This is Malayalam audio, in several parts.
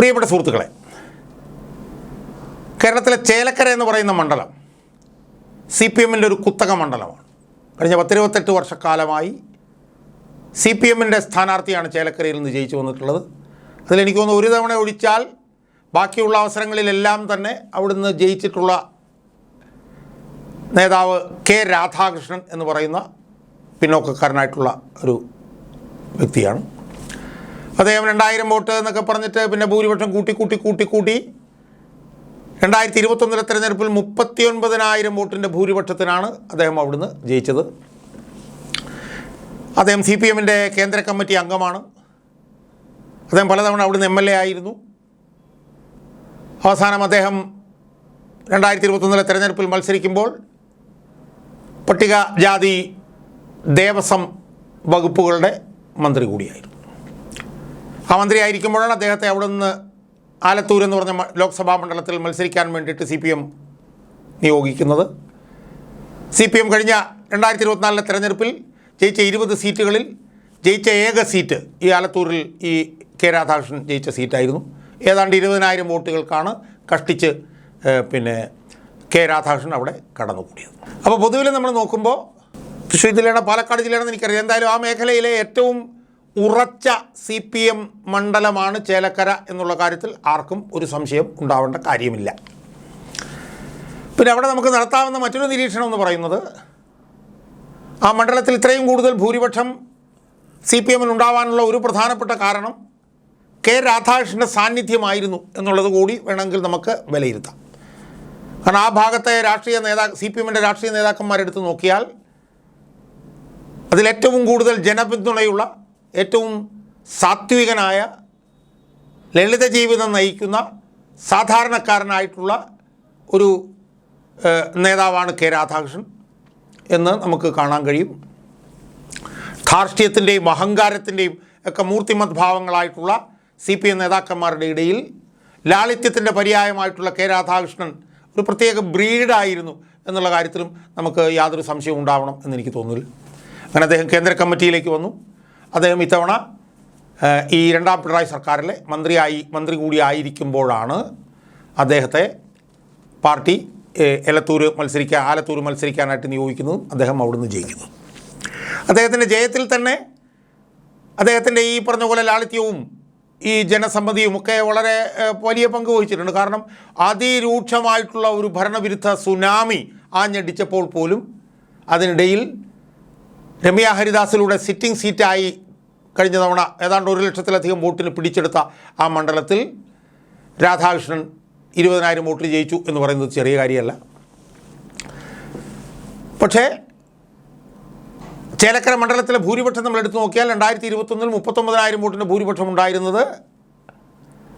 പ്രിയപ്പെട്ട സുഹൃത്തുക്കളെ കേരളത്തിലെ ചേലക്കര എന്ന് പറയുന്ന മണ്ഡലം സി പി എമ്മിന്റെ ഒരു കുത്തക മണ്ഡലമാണ്. കഴിഞ്ഞ പത്തിരുപത്തെട്ട് വർഷക്കാലമായി സി പി എമ്മിന്റെ സ്ഥാനാർത്ഥിയാണ് ചേലക്കരയിൽ നിന്ന് ജയിച്ചു വന്നിട്ടുള്ളത്. അതിലെനിക്ക് തോന്നുന്നു ഒരു തവണ ഒഴിച്ചാൽ ബാക്കിയുള്ള അവസരങ്ങളിലെല്ലാം തന്നെ അവിടുന്ന് ജയിച്ചിട്ടുള്ള നേതാവ് കെ രാധാകൃഷ്ണൻ എന്ന് പറയുന്ന പിന്നോക്കക്കാരനായിട്ടുള്ള ഒരു വ്യക്തിയാണ്. അദ്ദേഹം രണ്ടായിരം വോട്ട് എന്നൊക്കെ പറഞ്ഞിട്ട് പിന്നെ ഭൂരിപക്ഷം കൂട്ടി കൂട്ടി കൂട്ടി കൂട്ടി. രണ്ടായിരത്തി ഇരുപത്തൊന്നിലെ തെരഞ്ഞെടുപ്പിൽ മുപ്പത്തി ഒൻപതിനായിരം വോട്ടിന്റെ ഭൂരിപക്ഷത്തിനാണ് അദ്ദേഹം അവിടുന്ന് ജയിച്ചത്. അദ്ദേഹം സി പി എമ്മിന്റെ കേന്ദ്ര കമ്മിറ്റി അംഗമാണ്. അദ്ദേഹം പലതവണ അവിടുന്ന് എം എൽ എ ആയിരുന്നു. അവസാനം അദ്ദേഹം രണ്ടായിരത്തി ഇരുപത്തൊന്നിലെ തെരഞ്ഞെടുപ്പിൽ മത്സരിക്കുമ്പോൾ പട്ടികജാതി ദേവസ്വം വകുപ്പുകളുടെ മന്ത്രി കൂടിയായിരുന്നു. ആ മന്ത്രിയായിരിക്കുമ്പോഴാണ് അദ്ദേഹത്തെ അവിടെ നിന്ന് ആലത്തൂർ എന്ന് പറഞ്ഞ ലോക്സഭാ മണ്ഡലത്തിൽ മത്സരിക്കാൻ വേണ്ടിയിട്ട് സി പി എം നിയോഗിക്കുന്നത്. സി പി എം കഴിഞ്ഞ രണ്ടായിരത്തി ഇരുപത്തിനാലിലെ തെരഞ്ഞെടുപ്പിൽ ജയിച്ച ഇരുപത് സീറ്റുകളിൽ ജയിച്ച ഏക സീറ്റ് ഈ ആലത്തൂരിൽ ഈ കെ രാധാകൃഷ്ണൻ ജയിച്ച സീറ്റായിരുന്നു. ഏതാണ്ട് ഇരുപതിനായിരം വോട്ടുകൾക്കാണ് കഷ്ടിച്ച് പിന്നെ കെ രാധാകൃഷ്ണൻ അവിടെ കടന്നുകൂടിയത്. അപ്പോൾ പൊതുവിൽ നമ്മൾ നോക്കുമ്പോൾ തൃശ്ശൂർ ജില്ലയുടെ പാലക്കാട് ജില്ലയാണെന്ന് എനിക്കറിയാം. എന്തായാലും ആ മേഖലയിലെ ഏറ്റവും ഉറച്ച സി പി എം മണ്ഡലമാണ് ചേലക്കര എന്നുള്ള കാര്യത്തിൽ ആർക്കും ഒരു സംശയം ഉണ്ടാവേണ്ട കാര്യമില്ല. പിന്നെ അവിടെ നമുക്ക് നടത്താവുന്ന മറ്റൊരു നിരീക്ഷണം എന്ന് പറയുന്നത് ആ മണ്ഡലത്തിൽ ഇത്രയും കൂടുതൽ ഭൂരിപക്ഷം സി പി എമ്മിന് ഉണ്ടാവാനുള്ള ഒരു പ്രധാനപ്പെട്ട കാരണം കെ രാധാകൃഷ്ണന്റെ സാന്നിധ്യമായിരുന്നു എന്നുള്ളത് കൂടി വേണമെങ്കിൽ നമുക്ക് വിലയിരുത്താം. കാരണം ആ ഭാഗത്തെ രാഷ്ട്രീയ നേതാ സി പി എമ്മിന്റെ രാഷ്ട്രീയ നേതാക്കന്മാരെടുത്ത് നോക്കിയാൽ അതിലേറ്റവും കൂടുതൽ ജനപിന്തുണയുള്ള ഏറ്റവും സാത്വികനായ ലളിത ജീവിതം നയിക്കുന്ന സാധാരണക്കാരനായിട്ടുള്ള ഒരു നേതാവാണ് കെ രാധാകൃഷ്ണൻ എന്ന് നമുക്ക് കാണാൻ കഴിയും. ധാർഷ്ട്യത്തിന്റെയും അഹങ്കാരത്തിന്റെയും ഒക്കെ മൂർത്തിമത് ഭാവങ്ങളായിട്ടുള്ള സി പി എം നേതാക്കന്മാരുടെ ഇടയിൽ ലാളിത്യത്തിന്റെ പര്യായമായിട്ടുള്ള കെ രാധാകൃഷ്ണൻ ഒരു പ്രത്യേക ബ്രീഡായിരുന്നു എന്നുള്ള കാര്യത്തിലും നമുക്ക് യാതൊരു സംശയവും ഉണ്ടാവണം എന്നെനിക്ക് തോന്നുന്നില്ല. അങ്ങനെ അദ്ദേഹം കേന്ദ്ര കമ്മിറ്റിയിലേക്ക് വന്നു. അദ്ദേഹം ഇത്തവണ ഈ രണ്ടാം പിണറായി സർക്കാരിലെ മന്ത്രിയായി മന്ത്രി കൂടിയായിരിക്കുമ്പോഴാണ് അദ്ദേഹത്തെ പാർട്ടി എലത്തൂർ മത്സരിക്കാൻ ആലത്തൂർ മത്സരിക്കാനായിട്ട് നിയോഗിക്കുന്നതും അദ്ദേഹം അവിടുന്ന് ജയിക്കുന്നു അദ്ദേഹത്തിന്റെ ജയത്തിൽ തന്നെ അദ്ദേഹത്തിന്റെ ഈ പറഞ്ഞ പോലെ ലാളിത്യവും ഈ ജനസമ്മതിയും ഒക്കെ വളരെ വലിയ പങ്ക് വഹിച്ചിട്ടുണ്ട്. കാരണം അതിരൂക്ഷമായിട്ടുള്ള ഒരു ഭരണവിരുദ്ധ സുനാമി ആഞ്ഞടിച്ചപ്പോൾ പോലും അതിനിടയിൽ രമ്യ ഹരിദാസിലൂടെ സിറ്റിംഗ് സീറ്റായി കഴിഞ്ഞ തവണ ഏതാണ്ട് ഒരു ലക്ഷത്തിലധികം വോട്ടിന് പിടിച്ചെടുത്ത ആ മണ്ഡലത്തിൽ രാധാകൃഷ്ണൻ ഇരുപതിനായിരം വോട്ടിൽ ജയിച്ചു എന്ന് പറയുന്നത് ചെറിയ കാര്യമല്ല. പക്ഷേ ചേലക്കര മണ്ഡലത്തിലെ ഭൂരിപക്ഷം നമ്മൾ എടുത്തു നോക്കിയാൽ രണ്ടായിരത്തി ഇരുപത്തൊന്നിൽ മുപ്പത്തൊമ്പതിനായിരം വോട്ടിന്റെ ഭൂരിപക്ഷം ഉണ്ടായിരുന്നത്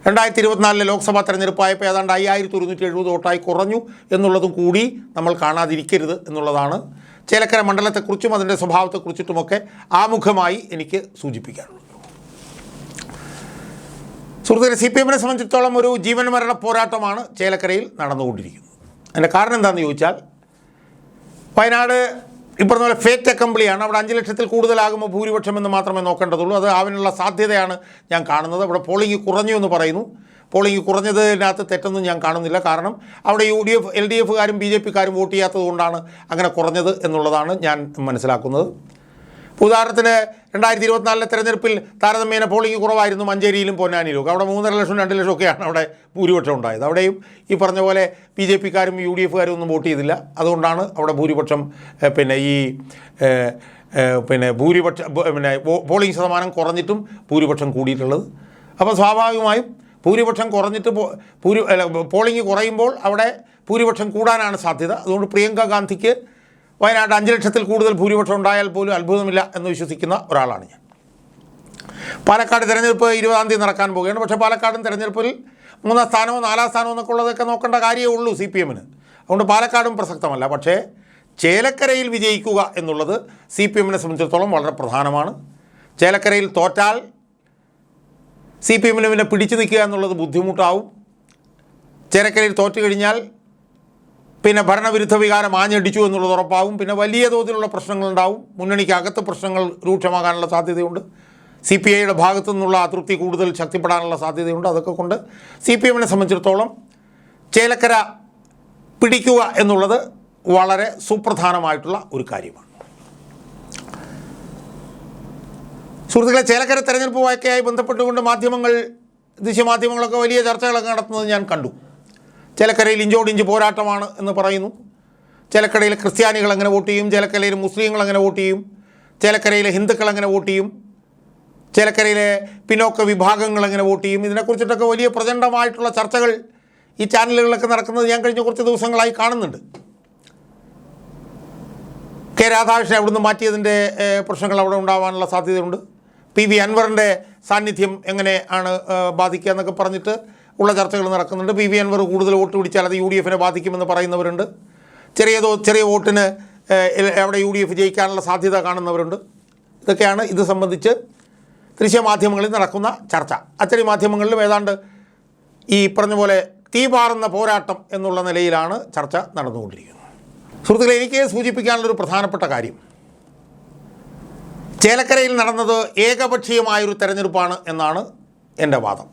രണ്ടായിരത്തി ഇരുപത്തിനാലിലെ ലോക്സഭാ തെരഞ്ഞെടുപ്പായപ്പോൾ ഏതാണ്ട് അയ്യായിരത്തി ഒരുന്നൂറ്റി എഴുപത് വോട്ടായി കുറഞ്ഞു എന്നുള്ളതും കൂടി നമ്മൾ കാണാതിരിക്കരുത് എന്നുള്ളതാണ്. ചേലക്കര മണ്ഡലത്തെക്കുറിച്ചും അതിന്റെ സ്വഭാവത്തെക്കുറിച്ചിട്ടുമൊക്കെ ആമുഖമായി എനിക്ക് സൂചിപ്പിക്കാനുള്ളത്. സുഹൃത്തുക്കളെ സി പി എമ്മിനെ സംബന്ധിച്ചിടത്തോളം ഒരു ജീവൻ മരണ പോരാട്ടമാണ് ചേലക്കരയിൽ നടന്നുകൊണ്ടിരിക്കുന്നത്. അതിന്റെ കാരണം എന്താണെന്ന് ചോദിച്ചാൽ വയനാട് ഈ പറഞ്ഞ പോലെ ഫേറ്റ് അക്കംബ്ലിയാണ് അവിടെ അഞ്ച് ലക്ഷത്തിൽ കൂടുതലാകുമ്പോൾ ഭൂരിപക്ഷം എന്ന് മാത്രമേ നോക്കേണ്ടതുള്ളൂ. അത് അവനുള്ള സാധ്യതയാണ് ഞാൻ കാണുന്നത്. അവിടെ പോളിംഗ് കുറഞ്ഞു എന്ന് പറയുന്നു. പോളിംഗ് കുറഞ്ഞതിനകത്ത് തെറ്റൊന്നും ഞാൻ കാണുന്നില്ല. കാരണം അവിടെ U D F L D എഫുകാരും B J പിക്കാരും വോട്ട് ചെയ്യാത്തത് കൊണ്ടാണ് അങ്ങനെ കുറഞ്ഞത് എന്നുള്ളതാണ് ഞാൻ മനസ്സിലാക്കുന്നത്. ഉദാഹരണത്തിന് രണ്ടായിരത്തി ഇരുപത്തിനാലിലെ തെരഞ്ഞെടുപ്പിൽ താരതമ്യേന പോളിംഗ് കുറവായിരുന്നു മഞ്ചേരിയിലും പൊന്നാനിയിലും. അവിടെ മൂന്നര ലക്ഷം രണ്ട് ലക്ഷം ഒക്കെയാണ് അവിടെ ഭൂരിപക്ഷം ഉണ്ടായത്. അവിടെയും ഈ പറഞ്ഞ പോലെ ബി ജെ പിക്കാരും യു ഡി എഫുകാരും ഒന്നും വോട്ട് ചെയ്തില്ല. അതുകൊണ്ടാണ് അവിടെ ഭൂരിപക്ഷം പിന്നെ ഈ പിന്നെ ഭൂരിപക്ഷം പിന്നെ പോളിംഗ് ശതമാനം കുറഞ്ഞിട്ടും ഭൂരിപക്ഷം കൂടിയിട്ടുള്ളത്. അപ്പോൾ സ്വാഭാവികമായും ഭൂരിപക്ഷം കുറഞ്ഞിട്ട് ഭൂരി പോളിംഗ് കുറയുമ്പോൾ അവിടെ ഭൂരിപക്ഷം കൂടാനാണ് സാധ്യത. അതുകൊണ്ട് പ്രിയങ്ക ഗാന്ധിക്ക് വയനാട് അഞ്ച് ലക്ഷത്തിൽ കൂടുതൽ ഭൂരിപക്ഷം ഉണ്ടായാൽ പോലും അത്ഭുതമില്ല എന്ന് വിശ്വസിക്കുന്ന ഒരാളാണ് ഞാൻ. പാലക്കാട് തിരഞ്ഞെടുപ്പ് ഇരുപതാം തീയതി നടക്കാൻ പോവുകയാണ്. പക്ഷേ പാലക്കാടും തിരഞ്ഞെടുപ്പിൽ മൂന്നാം സ്ഥാനമോ നാലാം സ്ഥാനമോ എന്നൊക്കെ ഉള്ളതൊക്കെ നോക്കേണ്ട കാര്യമേ ഉള്ളൂ സി പി എമ്മിന്. അതുകൊണ്ട് പാലക്കാടും പ്രസക്തമല്ല. പക്ഷേ ചേലക്കരയിൽ വിജയിക്കുക എന്നുള്ളത് സി പി എമ്മിനെ സംബന്ധിച്ചിടത്തോളം വളരെ പ്രധാനമാണ്. ചേലക്കരയിൽ തോറ്റാൽ സി പി എമ്മിന് പിന്നെ പിടിച്ചു നിൽക്കുക എന്നുള്ളത് ബുദ്ധിമുട്ടാവും. ചേലക്കരയിൽ തോറ്റു കഴിഞ്ഞാൽ പിന്നെ ഭരണവിരുദ്ധ വികാരം ആഞ്ഞടിച്ചു എന്നുള്ളത് ഉറപ്പാവും. പിന്നെ വലിയ തോതിലുള്ള പ്രശ്നങ്ങളുണ്ടാവും. മുന്നണിക്കകത്ത് പ്രശ്നങ്ങൾ രൂക്ഷമാകാനുള്ള സാധ്യതയുണ്ട്. സി പി ഐയുടെ ഭാഗത്തു നിന്നുള്ള അതൃപ്തി കൂടുതൽ ശക്തിപ്പെടാനുള്ള സാധ്യതയുണ്ട്. അതൊക്കെ കൊണ്ട് സി പി എമ്മിനെ സംബന്ധിച്ചിടത്തോളം ചേലക്കര പിടിക്കുക എന്നുള്ളത് വളരെ സുപ്രധാനമായിട്ടുള്ള ഒരു കാര്യമാണ്. സുഹൃത്തുക്കളെ ചേലക്കര തെരഞ്ഞെടുപ്പുമായൊക്കെയായി ബന്ധപ്പെട്ടുകൊണ്ട് മാധ്യമങ്ങൾ ദൃശ്യമാധ്യമങ്ങളൊക്കെ വലിയ ചർച്ചകളൊക്കെ നടത്തുന്നത് ഞാൻ കണ്ടു. ചേലക്കരയിൽ ഇഞ്ചോടിഞ്ച് പോരാട്ടമാണ് എന്ന് പറയുന്നു. ചിലക്കരയിൽ ക്രിസ്ത്യാനികൾ അങ്ങനെ വോട്ട് ചെയ്യും. ചിലക്കരയിൽ മുസ്ലിങ്ങൾ അങ്ങനെ വോട്ട് ചെയ്യും. ചിലക്കരയിലെ ഹിന്ദുക്കൾ അങ്ങനെ വോട്ട് ചെയ്യും. ചിലക്കരയിലെ പിന്നോക്ക വിഭാഗങ്ങൾ അങ്ങനെ വോട്ട് ചെയ്യും. ഇതിനെക്കുറിച്ചിട്ടൊക്കെ വലിയ പ്രചണ്ഡമായിട്ടുള്ള ചർച്ചകൾ ഈ ചാനലുകളിലൊക്കെ നടക്കുന്നത് ഞാൻ കഴിഞ്ഞ കുറച്ച് ദിവസങ്ങളായി കാണുന്നുണ്ട്. കെ രാധാകൃഷ്ണൻ അവിടുന്ന് മാറ്റിയതിന്റെ പ്രശ്നങ്ങൾ അവിടെ ഉണ്ടാവാനുള്ള സാധ്യതയുണ്ട്. പി വി അൻവറിന്റെ സാന്നിധ്യം എങ്ങനെ ആണ് ബാധിക്കുക എന്നൊക്കെ പറഞ്ഞിട്ട് ഉള്ള ചർച്ചകൾ നടക്കുന്നുണ്ട്. പി വി അൻവർ കൂടുതൽ വോട്ട് പിടിച്ചാൽ അത് യു ഡി എഫിനെ ബാധിക്കുമെന്ന് പറയുന്നവരുണ്ട്. ചെറിയ ചെറിയ വോട്ടിന് അവിടെ യു ഡി എഫ് ജയിക്കാനുള്ള സാധ്യത കാണുന്നവരുണ്ട്. ഇതൊക്കെയാണ് ഇത് സംബന്ധിച്ച് ദൃശ്യമാധ്യമങ്ങളിൽ നടക്കുന്ന ചർച്ച. അച്ചടി മാധ്യമങ്ങളിലും ഏതാണ്ട് ഈ പറഞ്ഞ പോലെ തീപാറുന്ന പോരാട്ടം എന്നുള്ള നിലയിലാണ് ചർച്ച നടന്നുകൊണ്ടിരിക്കുന്നത്. സുഹൃത്തുക്കളെ എനിക്ക് സൂചിപ്പിക്കാനുള്ളൊരു പ്രധാനപ്പെട്ട കാര്യം. ചേലക്കരയിൽ നടന്നത് ഏകപക്ഷീയമായൊരു തെരഞ്ഞെടുപ്പാണ് എന്നാണ് എന്റെ വാദം.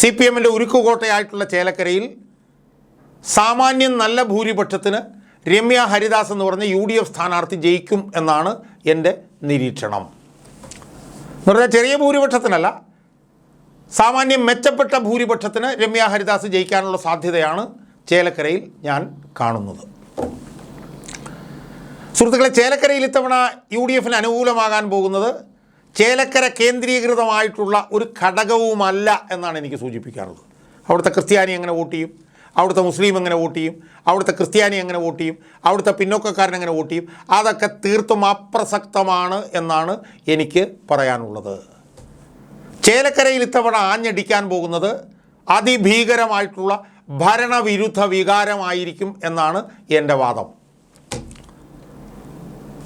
സി പി എമ്മിന്റെ ഉരുക്കുകോട്ടയായിട്ടുള്ള ചേലക്കരയിൽ സാമാന്യം നല്ല ഭൂരിപക്ഷത്തിന് രമ്യ ഹരിദാസ് എന്ന് പറഞ്ഞ യു ഡി എഫ് സ്ഥാനാർത്ഥി ജയിക്കും എന്നാണ് എന്റെ നിരീക്ഷണം. എന്ന് പറഞ്ഞാൽ ചെറിയ ഭൂരിപക്ഷത്തിനല്ല സാമാന്യം മെച്ചപ്പെട്ട ഭൂരിപക്ഷത്തിന് രമ്യ ഹരിദാസ് ജയിക്കാനുള്ള സാധ്യതയാണ് ചേലക്കരയിൽ ഞാൻ കാണുന്നത്. സുഹൃത്തുക്കളെ ചേലക്കരയിൽ ഇത്തവണ യു ഡി എഫിന് അനുകൂലമാകാൻ പോകുന്നത് ചേലക്കര കേന്ദ്രീകൃതമായിട്ടുള്ള ഒരു ഘടകവുമല്ല എന്നാണ് എനിക്ക് സൂചിപ്പിക്കാറുള്ളത്. അവിടുത്തെ ക്രിസ്ത്യാനി എങ്ങനെ വോട്ട് ചെയ്യും? അവിടുത്തെ മുസ്ലിം എങ്ങനെ വോട്ട് ചെയ്യും? അവിടുത്തെ ക്രിസ്ത്യാനി എങ്ങനെ വോട്ട് ചെയ്യും? അവിടുത്തെ പിന്നോക്കക്കാരൻ എങ്ങനെ വോട്ട് ചെയ്യും? അതൊക്കെ തീർത്തും അപ്രസക്തമാണ് എന്നാണ് എനിക്ക് പറയാനുള്ളത്. ചേലക്കരയിൽ ഇത്തവണ ആഞ്ഞടിക്കാൻ പോകുന്നത് അതിഭീകരമായിട്ടുള്ള ഭരണവിരുദ്ധ വികാരമായിരിക്കും എന്നാണ് എന്റെ വാദം.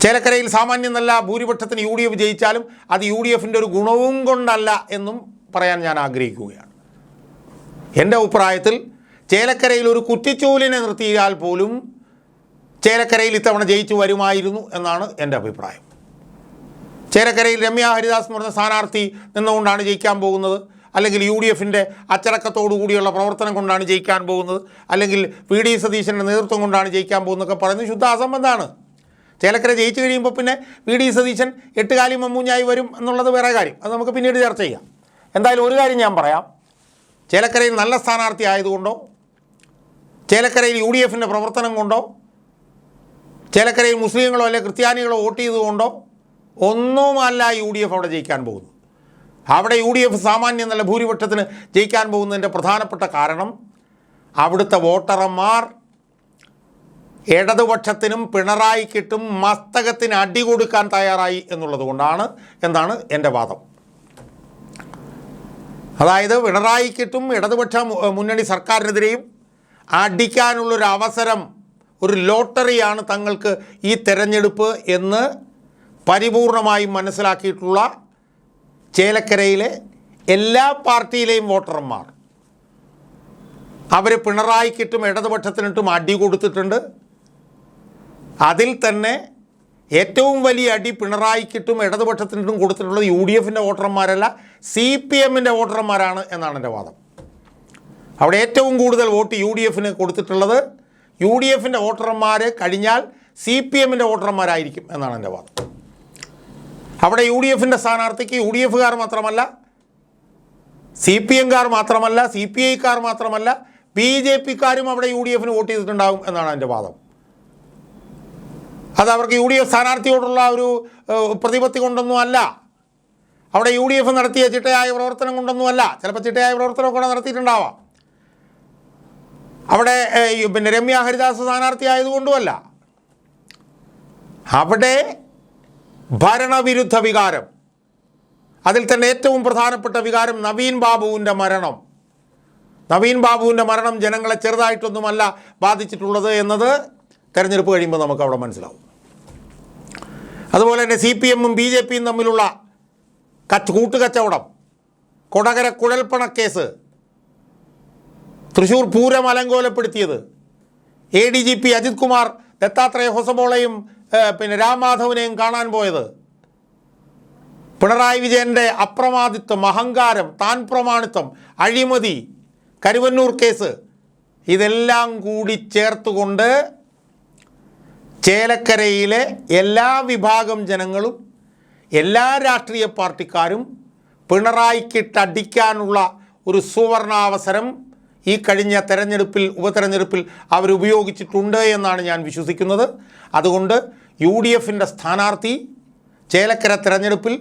ചേലക്കരയിൽ സാമാന്യം നല്ല ഭൂരിപക്ഷത്തിന് യു ഡി എഫ് ജയിച്ചാലും അത് യു ഡി എഫിന്റെ ഒരു ഗുണവും കൊണ്ടല്ല എന്നും പറയാൻ ഞാൻ ആഗ്രഹിക്കുകയാണ്. എന്റെ അഭിപ്രായത്തിൽ ചേലക്കരയിൽ ഒരു കുറ്റിച്ചൂലിനെ നിർത്തിയാൽ പോലും ചേലക്കരയിൽ ഇത്തവണ ജയിച്ചു വരുമായിരുന്നു എന്നാണ് എന്റെ അഭിപ്രായം. ചേലക്കരയിൽ രമ്യ ഹരിദാസ് എന്ന് പറഞ്ഞ സ്ഥാനാർത്ഥി നിന്നുകൊണ്ടാണ് ജയിക്കാൻ പോകുന്നത്. അല്ലെങ്കിൽ യു ഡി എഫിന്റെ അച്ചടക്കത്തോടു കൂടിയുള്ള പ്രവർത്തനം കൊണ്ടാണ് ജയിക്കാൻ പോകുന്നത്. അല്ലെങ്കിൽ വി ഡി സതീശന്റെ നേതൃത്വം കൊണ്ടാണ് ജയിക്കാൻ പോകുന്നതൊക്കെ പറയുന്നത് ശുദ്ധ അസംബന്ധമാണ്. ചേലക്കര ജയിച്ചു കഴിയുമ്പോൾ പിന്നെ വി ഡി സതീശൻ എട്ടുകാലി മമ്മൂഞ്ഞായി വരും എന്നുള്ളത് വേറെ കാര്യം. അത് നമുക്ക് പിന്നീട് ചർച്ച ചെയ്യാം. എന്തായാലും ഒരു കാര്യം ഞാൻ പറയാം. ചേലക്കരയിൽ നല്ല സ്ഥാനാർത്ഥി ആയതുകൊണ്ടോ? ചേലക്കരയിൽ യു ഡി എഫിന്റെ പ്രവർത്തനം കൊണ്ടോ? ചേലക്കരയിൽ മുസ്ലിങ്ങളോ അല്ലെങ്കിൽ ക്രിസ്ത്യാനികളോ വോട്ട് ചെയ്തുകൊണ്ടോ ഒന്നുമല്ല യു ഡി എഫ് അവിടെ ജയിക്കാൻ പോകുന്നത്. അവിടെ യു ഡി എഫ് സാമാന്യം നല്ല ഭൂരിപക്ഷത്തിന് ജയിക്കാൻ പോകുന്നതിന്റെ പ്രധാനപ്പെട്ട കാരണം അവിടുത്തെ വോട്ടർമാർ ഇടതുപക്ഷത്തിനും പിണറായിക്കിട്ടും മസ്തകത്തിന് അടി കൊടുക്കാൻ തയ്യാറായി എന്നുള്ളത് കൊണ്ടാണ് എന്നാണ് എന്റെ വാദം. അതായത് പിണറായിക്കിട്ടും ഇടതുപക്ഷ മുന്നണി സർക്കാരിനെതിരെയും അടിക്കാനുള്ളൊരു അവസരം ഒരു ലോട്ടറിയാണ് തങ്ങൾക്ക് ഈ തെരഞ്ഞെടുപ്പ് എന്ന് പരിപൂർണമായും മനസ്സിലാക്കിയിട്ടുള്ള ചേലക്കരയിലെ എല്ലാ പാർട്ടിയിലെയും വോട്ടർമാർ. അവർ പിണറായിക്കിട്ടും ഇടതുപക്ഷത്തിനിട്ടും അടി കൊടുത്തിട്ടുണ്ട്. അതിൽ തന്നെ ഏറ്റവും വലിയ അടി പിണറായിക്കിട്ടും ഇടതുപക്ഷത്തിനിട്ടും കൊടുത്തിട്ടുള്ളത് യു ഡി എഫിന്റെ വോട്ടർമാരല്ല സി പി എമ്മിന്റെ വോട്ടർമാരാണ് എന്നാണ് എന്റെ വാദം. അവിടെ ഏറ്റവും കൂടുതൽ വോട്ട് യു ഡി എഫിന് കൊടുത്തിട്ടുള്ളത് യു ഡി എഫിന്റെ വോട്ടർമാർ കഴിഞ്ഞാൽ സി പി എമ്മിന്റെ വോട്ടർമാരായിരിക്കും എന്നാണ് എന്റെ വാദം. അവിടെ യു ഡി എഫിന്റെ സ്ഥാനാർത്ഥിക്ക് യു ഡി എഫുകാർ മാത്രമല്ല സി പി എംകാർ മാത്രമല്ല സി പി ഐക്കാർ മാത്രമല്ല ബി ജെ പിക്കാരും അവിടെ യു ഡി എഫിന് വോട്ട് ചെയ്തിട്ടുണ്ടാകും എന്നാണ് എന്റെ വാദം. അത് അവർക്ക് യു ഡി എഫ് സ്ഥാനാർത്ഥിയോടുള്ള ഒരു പ്രതിപത്തി കൊണ്ടൊന്നും അല്ല അവിടെ യു ഡി എഫ് നടത്തിയ ചിട്ടയായ പ്രവർത്തനം കൊണ്ടൊന്നുമല്ല. ചിലപ്പോൾ ചിട്ടയായ പ്രവർത്തനമൊക്കെ നടത്തിയിട്ടുണ്ടാവാം. അവിടെ പിന്നെ രമ്യ ഹരിദാസ് സ്ഥാനാർത്ഥി ആയതുകൊണ്ടുമല്ല അവിടെ ഭരണവിരുദ്ധ വികാരം. അതിൽ തന്നെ ഏറ്റവും പ്രധാനപ്പെട്ട വികാരം നവീൻ ബാബുവിന്റെ മരണം. നവീൻ ബാബുവിന്റെ മരണം ജനങ്ങളെ ചെറുതായിട്ടൊന്നുമല്ല ബാധിച്ചിട്ടുള്ളത് എന്നത് തെരഞ്ഞെടുപ്പ് കഴിയുമ്പോൾ നമുക്ക് അവിടെ മനസ്സിലാവും. അതുപോലെ തന്നെ സി പി എമ്മും ബി ജെ പിയും തമ്മിലുള്ള കച്ച് കൂട്ടുകച്ചവടം കൊടകര കുഴൽപ്പണക്കേസ് Thrissur Pooram അലങ്കോലപ്പെടുത്തിയത്. A D G P Ajith Kumar Dattatreya ഹൊസബോളയും പിന്നെ രാംമാധവനെയും കാണാൻ പോയത്. പിണറായി വിജയന്റെ അപ്രമാദിത്വം അഹങ്കാരം താൻ പ്രമാണിത്വം അഴിമതി കരുവന്നൂർ കേസ് ഇതെല്ലാം കൂടി ചേർത്തുകൊണ്ട് ചേലക്കരയിലെ എല്ലാ വിഭാഗം ജനങ്ങളും എല്ലാ രാഷ്ട്രീയ പാർട്ടിക്കാരും പിണറായിക്കിട്ടടിക്കാനുള്ള ഒരു സുവർണാവസരം ഈ കഴിഞ്ഞ തെരഞ്ഞെടുപ്പിൽ ഉപതെരഞ്ഞെടുപ്പിൽ അവരുപയോഗിച്ചിട്ടുണ്ട് എന്നാണ് ഞാൻ വിശ്വസിക്കുന്നത്. അതുകൊണ്ട് യു ഡി എഫിന്റെ സ്ഥാനാർത്ഥി ചേലക്കര തെരഞ്ഞെടുപ്പിൽ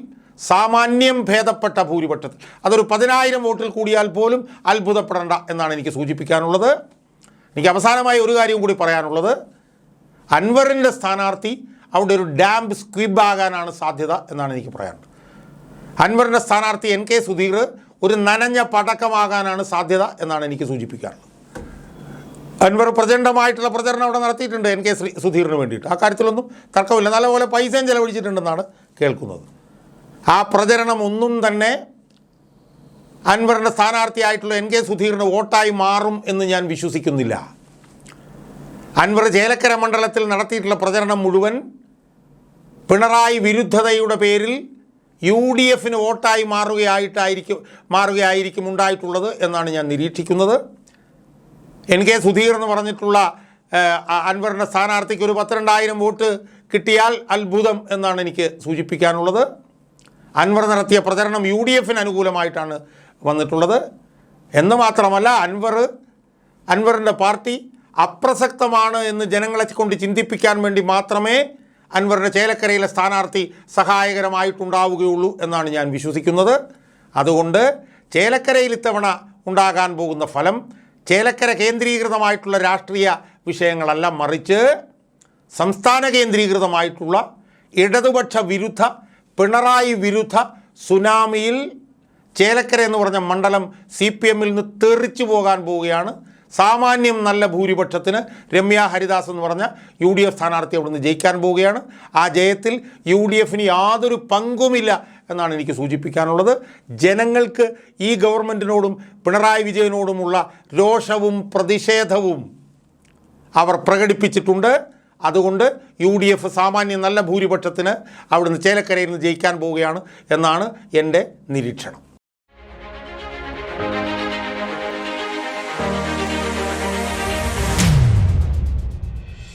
സാമാന്യം ഭേദപ്പെട്ട ഭൂരിപക്ഷത്തിൽ. അതൊരു പതിനായിരം വോട്ടിൽ കൂടിയാൽ പോലും അത്ഭുതപ്പെടേണ്ട എന്നാണ് എനിക്ക് സൂചിപ്പിക്കാനുള്ളത്. എനിക്ക് അവസാനമായി ഒരു കാര്യം കൂടി പറയാനുള്ളത്. അൻവറിന്റെ സ്ഥാനാർത്ഥി അവിടെ ഒരു ഡാംപ് സ്ക്വിബ് ആകാനാണ് സാധ്യത എന്നാണ് എനിക്ക് പറയാനുള്ളത്. അൻവറിന്റെ സ്ഥാനാർത്ഥി എൻ കെ സുധീർ ഒരു നനഞ്ഞ പടക്കമാകാനാണ് സാധ്യത എന്നാണ് എനിക്ക് സൂചിപ്പിക്കാറുള്ളത് അൻവർ പ്രചണ്ഡമായിട്ടുള്ള പ്രചരണം അവിടെ നടത്തിയിട്ടുണ്ട് എൻ കെ ശ്രീ സുധീറിന് വേണ്ടിയിട്ട്. ആ കാര്യത്തിലൊന്നും തർക്കമില്ല. നല്ലപോലെ പൈസയും ചെലവഴിച്ചിട്ടുണ്ടെന്നാണ് കേൾക്കുന്നത്. ആ പ്രചരണം ഒന്നും തന്നെ അൻവറിന്റെ സ്ഥാനാർത്ഥിയായിട്ടുള്ള എൻ കെ സുധീറിന് വോട്ടായി മാറും എന്ന് ഞാൻ വിശ്വസിക്കുന്നില്ല. അൻവർ ചേലക്കര മണ്ഡലത്തിൽ നടത്തിയിട്ടുള്ള പ്രചരണം മുഴുവൻ പിണറായി വിരുദ്ധതയുടെ പേരിൽ യു ഡി എഫിന് വോട്ടായി മാറുകയായിട്ടായിരിക്കും മാറുകയായിരിക്കും ഉണ്ടായിട്ടുള്ളത് എന്നാണ് ഞാൻ നിരീക്ഷിക്കുന്നത്. എൻ കെ സുധീർ എന്ന് പറഞ്ഞിട്ടുള്ള അൻവറിന്റെ സ്ഥാനാർത്ഥിക്ക് ഒരു പത്തിരണ്ടായിരം വോട്ട് കിട്ടിയാൽ അത്ഭുതം എന്നാണ് എനിക്ക് സൂചിപ്പിക്കാനുള്ളത്. അൻവർ നടത്തിയ പ്രചരണം യു ഡി എഫിന് അനുകൂലമായിട്ടാണ് വന്നിട്ടുള്ളത്. എന്ന് മാത്രമല്ല അൻവർ അൻവറിന്റെ പാർട്ടി അപ്രസക്തമാണ് എന്ന് ജനങ്ങളെ കൊണ്ട് ചിന്തിപ്പിക്കാൻ വേണ്ടി മാത്രമേ അൻവറിന്റെ ചേലക്കരയിലെ സ്ഥാനാർത്ഥി സഹായകരമായിട്ടുണ്ടാവുകയുള്ളൂ എന്നാണ് ഞാൻ വിശ്വസിക്കുന്നത്. അതുകൊണ്ട് ചേലക്കരയിൽ ഇത്തവണ ഉണ്ടാകാൻ പോകുന്ന ഫലം ചേലക്കര കേന്ദ്രീകൃതമായിട്ടുള്ള രാഷ്ട്രീയ വിഷയങ്ങളല്ല മറിച്ച് സംസ്ഥാന കേന്ദ്രീകൃതമായിട്ടുള്ള ഇടതുപക്ഷ വിരുദ്ധ പിണറായി വിരുദ്ധ സുനാമിയിൽ ചേലക്കര എന്ന് പറഞ്ഞ മണ്ഡലം സി പി എമ്മിൽ നിന്ന് തെറിച്ചു പോകാൻ പോവുകയാണ്. സാമാന്യം നല്ല ഭൂരിപക്ഷത്തിന് രമ്യ ഹരിദാസ് എന്ന് പറഞ്ഞ യു ഡി എഫ് സ്ഥാനാർത്ഥി അവിടുന്ന് ജയിക്കാൻ പോവുകയാണ്. ആ ജയത്തിൽ യു ഡി എഫിന് യാതൊരു പങ്കുമില്ല എന്നാണ് എനിക്ക് സൂചിപ്പിക്കാനുള്ളത്. ജനങ്ങൾക്ക് ഈ ഗവൺമെന്റിനോടും പിണറായി വിജയനോടുമുള്ള രോഷവും പ്രതിഷേധവും അവർ പ്രകടിപ്പിച്ചിട്ടുണ്ട്. അതുകൊണ്ട് യു ഡി എഫ് സാമാന്യം നല്ല ഭൂരിപക്ഷത്തിന് അവിടുന്ന് ചേലക്കരയിൽ നിന്ന് ജയിക്കാൻ പോവുകയാണ് എന്നാണ് എന്റെ നിരീക്ഷണം.